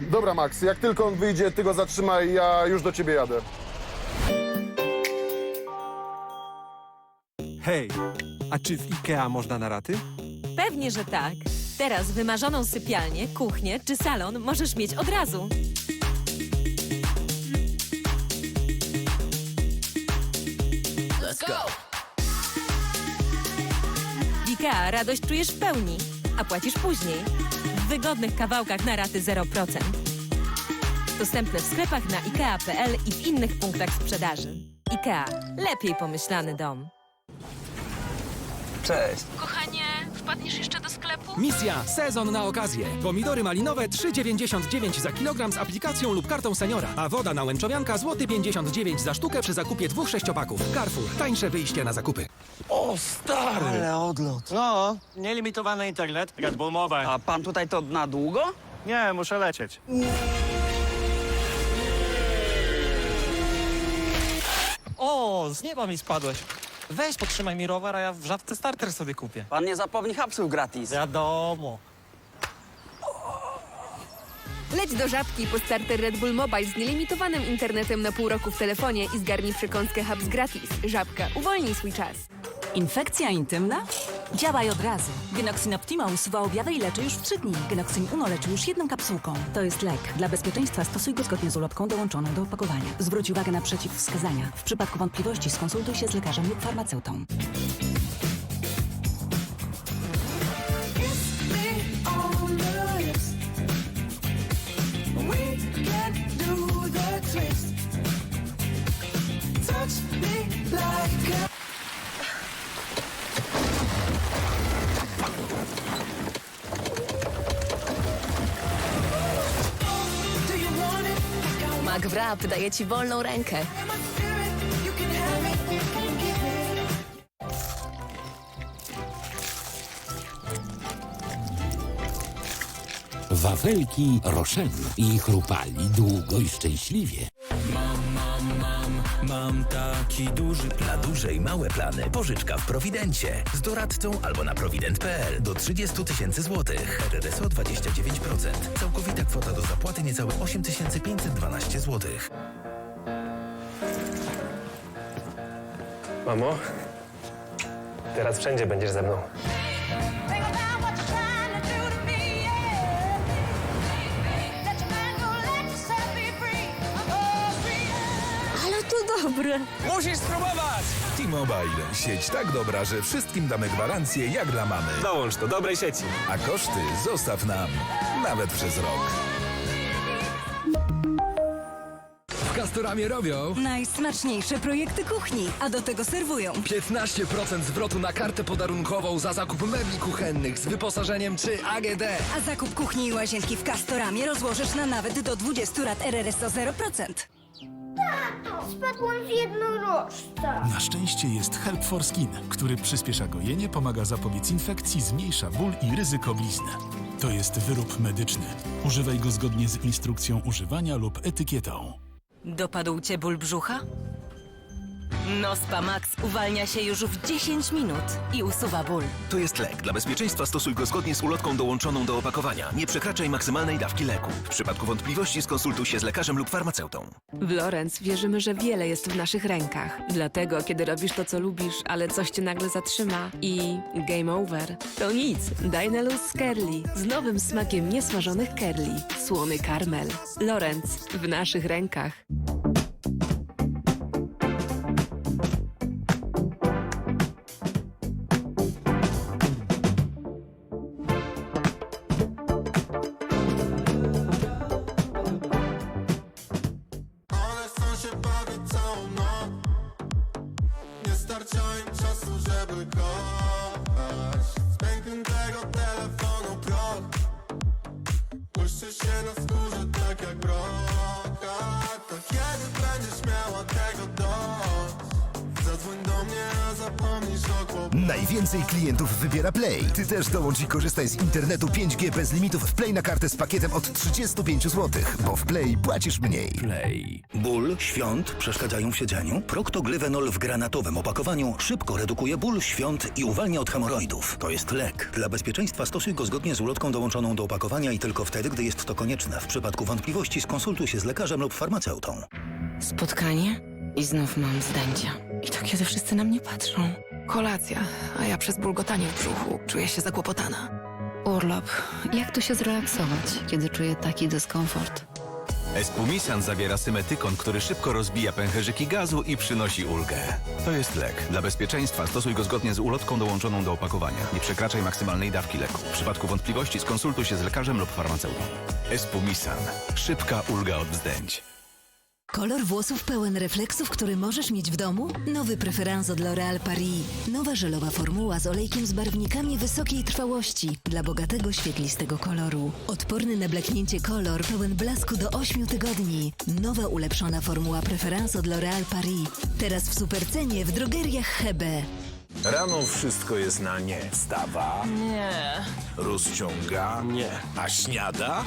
Dobra, Max, jak tylko on wyjdzie, ty go zatrzymaj, ja już do ciebie jadę. Hej, a czy w IKEA można na raty? Pewnie, że tak. Teraz wymarzoną sypialnię, kuchnię czy salon możesz mieć od razu. W IKEA radość czujesz w pełni, a płacisz później. W wygodnych kawałkach na raty 0%. Dostępne w sklepach na ikea.pl i w innych punktach sprzedaży. IKEA. Lepiej pomyślany dom. Cześć. Kochanie, wpadniesz jeszcze do sklepu? Misja Sezon na okazję. Pomidory malinowe 3,99 za kilogram z aplikacją lub kartą seniora, a woda na łęczowianka złoty 59 za sztukę przy zakupie dwóch sześciopaków. Carrefour. Tańsze wyjście na zakupy. O, stary! Ale odlot. No, nielimitowany internet, Red Bull Mobile. A pan tutaj to na długo? Nie, muszę lecieć. O, z nieba mi spadłeś. Weź, podtrzymaj mi rower, a ja w żabce starter sobie kupię. Pan nie zapomni hapsów gratis. Wiadomo. Leć do żabki po starter Red Bull Mobile z nielimitowanym internetem na pół roku w telefonie i zgarnij przekąskę Hubs gratis. Żabka, uwolnij swój czas. Infekcja intymna? Działaj od razu. Genoxin Optima usuwa objawy i leczy już w 3 dni. Genoxin Uno leczy już jedną kapsułką. To jest lek. Dla bezpieczeństwa stosuj go zgodnie z ulotką dołączoną do opakowania. Zwróć uwagę na przeciwwskazania. W przypadku wątpliwości skonsultuj się z lekarzem lub farmaceutą. McWrap daje ci wolną rękę. Wafelki Roszenu i chrupali długo i szczęśliwie. Mam taki duży plan. Na duże i małe plany pożyczka w Prowidencie. Z doradcą albo na prowident.pl do 30 tysięcy złotych. RRSO 29%. Całkowita kwota do zapłaty niecałe 8512 złotych. Mamo, teraz wszędzie będziesz ze mną. Dobre. Musisz spróbować! T-Mobile. Sieć tak dobra, że wszystkim damy gwarancję jak dla mamy. Dołącz do dobrej sieci. A koszty zostaw nam. Nawet przez rok. W Castoramie robią Najsmaczniejsze projekty kuchni, a do tego serwują. 15% zwrotu na kartę podarunkową za zakup mebli kuchennych z wyposażeniem czy AGD. A zakup kuchni i łazienki w Castoramie rozłożysz na nawet do 20 lat RRSO 0%. Spadłam z jednorożca. Na szczęście jest Help for Skin, który przyspiesza gojenie, pomaga zapobiec infekcji, zmniejsza ból i ryzyko blizny. To jest wyrób medyczny. Używaj go zgodnie z instrukcją używania lub etykietą. Dopadł cię ból brzucha? Nospa Max uwalnia się już w 10 minut i usuwa ból. To jest lek. Dla bezpieczeństwa stosuj go zgodnie z ulotką dołączoną do opakowania. Nie przekraczaj maksymalnej dawki leku. W przypadku wątpliwości skonsultuj się z lekarzem lub farmaceutą. W Lorenz wierzymy, że wiele jest w naszych rękach. Dlatego, kiedy robisz to, co lubisz, ale coś cię nagle zatrzyma i game over, to nic. Daj na luz z Kerli z nowym smakiem niesmażonych Kerli. Słony karmel. Lorenz w naszych rękach. Czasu, żeby kochać Z pękniętego telefonu proch. Błyszczy się na Najwięcej klientów wybiera Play. Ty też dołącz i korzystaj z internetu 5G bez limitów w Play na kartę z pakietem od 35 zł, bo w Play płacisz mniej. Play. Ból, świąt przeszkadzają w siedzieniu? Proktoglyvenol w granatowym opakowaniu szybko redukuje ból, świąt i uwalnia od hemoroidów. To jest lek. Dla bezpieczeństwa stosuj go zgodnie z ulotką dołączoną do opakowania i tylko wtedy, gdy jest to konieczne. W przypadku wątpliwości skonsultuj się z lekarzem lub farmaceutą. Spotkanie i znów mam zdęcia. I to kiedy wszyscy na mnie patrzą. Kolacja, a ja przez bulgotanie w brzuchu czuję się zakłopotana. Urlop. Jak tu się zrelaksować, kiedy czuję taki dyskomfort? Espumisan zawiera symetykon, który szybko rozbija pęcherzyki gazu i przynosi ulgę. To jest lek. Dla bezpieczeństwa stosuj go zgodnie z ulotką dołączoną do opakowania. Nie przekraczaj maksymalnej dawki leku. W przypadku wątpliwości skonsultuj się z lekarzem lub farmaceutą. Espumisan. Szybka ulga od wzdęć. Kolor włosów pełen refleksów, który możesz mieć w domu? Nowy preferans od L'Oréal Paris. Nowa żelowa formuła z olejkiem z barwnikami wysokiej trwałości dla bogatego, świetlistego koloru. Odporny na bleknięcie kolor pełen blasku do 8 tygodni. Nowa ulepszona formuła preferans od L'Oréal Paris. Teraz w supercenie w drogeriach Hebe. Rano wszystko jest na nie. Wstawa, Nie. rozciąga, nie. A śniada?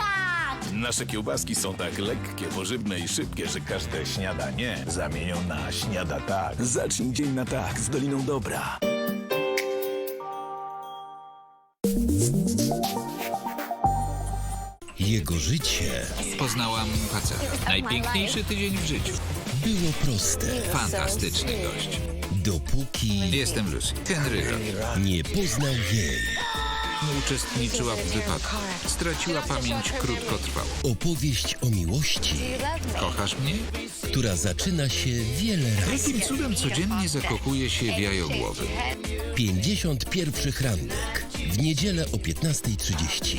Nasze kiełbaski są tak lekkie, pożywne i szybkie, że każde śniadanie zamienią na śniada tak. Zacznij dzień na tak z Doliną Dobra. Jego życie Poznałam faceta. Najpiękniejszy tydzień w życiu. było proste, Fantastyczny gość. dopóki Jestem Lucy. Henry nie poznał jej. Uczestniczyła w wypadku. Straciła pamięć krótkotrwałą. Opowieść o miłości, Kochasz mnie? która zaczyna się wiele razy. Jakim cudem codziennie zakochuje się w jajogłowy? 51 ranek. W niedzielę o 15.30.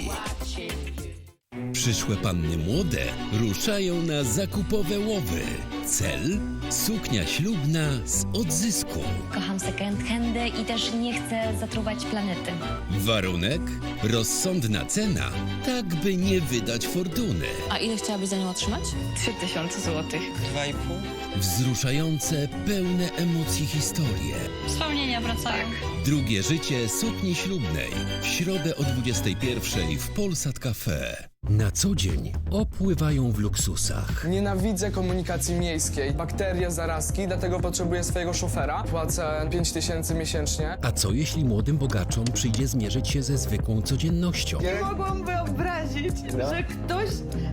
Przyszłe panny młode ruszają na zakupowe łowy. Cel? Suknia ślubna z odzysku. Kocham second handy i też nie chcę zatruwać planety. Warunek? Rozsądna cena, tak by nie wydać fortuny. A ile chciałabyś za nią otrzymać? 3000 złotych. Dwa i pół. Wzruszające, pełne emocji historie. Wspomnienia wracają. Drugie życie sukni ślubnej. W środę o 21.00 w Polsat Cafe. Na co dzień opływają w luksusach. Nienawidzę komunikacji miejskiej. Bakterie, zarazki, dlatego potrzebuję swojego szofera. Płacę 5 tysięcy miesięcznie. A co jeśli młodym bogaczom przyjdzie zmierzyć się ze zwykłą codziennością? Nie mogłam wyobrazić, że ktoś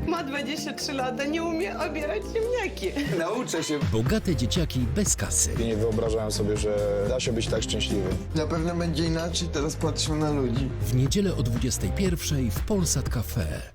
ma 23 lata, nie umie obierać ziemniaki. Nauczę się. Bogate dzieciaki bez kasy. Nie wyobrażałem sobie, że da się być tak szczęśliwym. Na pewno będzie inaczej, teraz patrzę na ludzi. W niedzielę o 21.00 w Polsat Cafe.